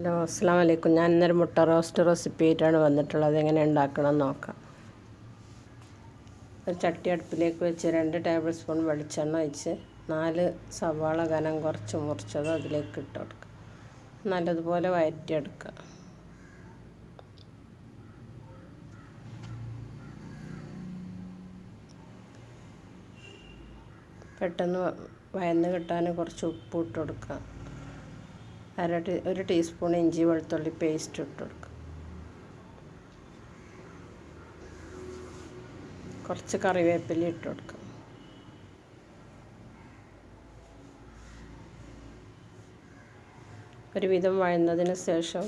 Hello അസ്സാം വലൈക്കും ഞാൻ ഇന്നൊരു മുട്ട റോസ്റ്റ് റെസിപ്പി ആയിട്ടാണ് വന്നിട്ടുള്ളത്. എങ്ങനെ ഉണ്ടാക്കണം നോക്കാം. ഒരു ചട്ടി അടുപ്പിലേക്ക് വെച്ച് രണ്ട് ടേബിൾ സ്പൂൺ വെളിച്ചെണ്ണ ഒഴിച്ച് നാല് സവാള കനം കുറച്ച് മുറിച്ചത് അതിലേക്ക് ഇട്ട് കൊടുക്കുക. നല്ലതുപോലെ വയറ്റിയെടുക്കുക. പെട്ടെന്ന് വയന്ന് കിട്ടാൻ കുറച്ച് ഉപ്പ് ഇട്ട് കൊടുക്കുക. അര ഒരു ടീസ്പൂൺ ഇഞ്ചി വെളുത്തുള്ളി പേസ്റ്റ് ഇട്ട് കൊടുക്കുക കുറച്ച് കറിവേപ്പില ഇട്ട് കൊടുക്കുക ഒരുവിധം വഴന്നതിന് ശേഷം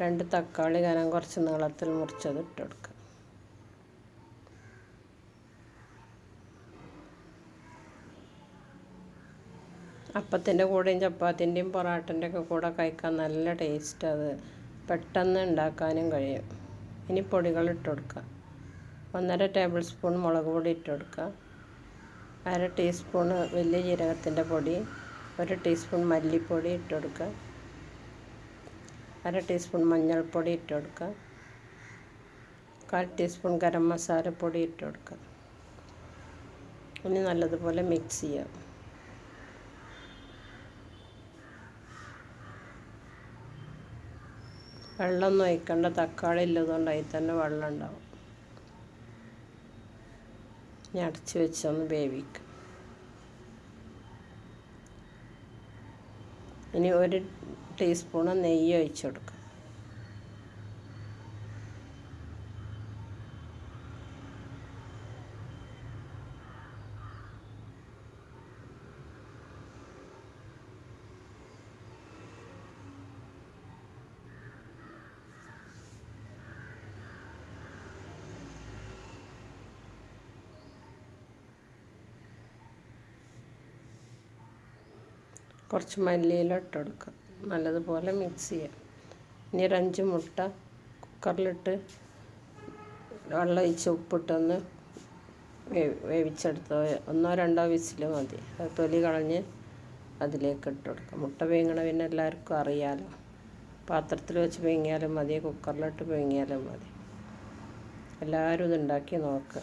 രണ്ട് തക്കാളി കനം കുറച്ച് നീളത്തിൽ മുറിച്ചത് ഇട്ട് കൊടുക്കുക. അപ്പത്തിന്റെ കൂടെയും ചപ്പാത്തിന്റെയും പൊറാട്ടന്റെ ഒക്കെ കൂടെ കഴിക്കാൻ നല്ല ടേസ്റ്റ് അത്. പെട്ടെന്ന് ഉണ്ടാക്കാനും കഴിയും. ഇനി പൊടികൾ ഇട്ട് കൊടുക്കുക. ഒന്നര ടേബിൾ സ്പൂൺ മുളക് പൊടി ഇട്ട് കൊടുക്കുക. അര ടീസ്പൂൺ വലിയ ജീരകത്തിന്റെ പൊടി. ഒരു ടീസ്പൂൺ മല്ലിപ്പൊടി ഇട്ട് കൊടുക്കുക. അര ടീസ്പൂൺ മഞ്ഞൾപ്പൊടി ഇട്ട് കൊടുക്കുക. കാൽ ടീസ്പൂൺ ഗരം മസാലപ്പൊടി ഇട്ട് കൊടുക്കുക. ഇനി നല്ലതുപോലെ മിക്സ് ചെയ്യാം. വെള്ളമൊന്നും ഒഴിക്കേണ്ട തക്കാളി ഇല്ലതുകൊണ്ട് അതിൽ തന്നെ വെള്ളം ഉണ്ടാവും. ഇനി അടച്ച് വെച്ചൊന്ന് വേവിക്കും. ഇനി ഒരു ടീസ്പൂണ് നെയ്യ് ഒഴിച്ചു കൊടുക്കുക കുറച്ച് മല്ലിയില ഇട്ട് കൊടുക്കുക നല്ലതുപോലെ മിക്സ് ചെയ്യുക ഇനി ഒരു അഞ്ച് മുട്ട കുക്കറിലിട്ട് വെള്ളം ഒഴിച്ച് ഉപ്പിട്ടൊന്ന് വേവിച്ചെടുത്തോ. ഒന്നോ രണ്ടോ വിസിൽ മതി. അത് തൊലി കളഞ്ഞ് അതിലേക്ക് ഇട്ട് കൊടുക്കുക മുട്ട വേങ്ങണ പിന്നെ എല്ലാവർക്കും അറിയാലോ. പാത്രത്തിൽ വെച്ച് വേങ്ങിയാലും മതി കുക്കറിലിട്ട് വേങ്ങിയാലും മതി. എല്ലാവരും ഇത് ഉണ്ടാക്കി നോക്കുക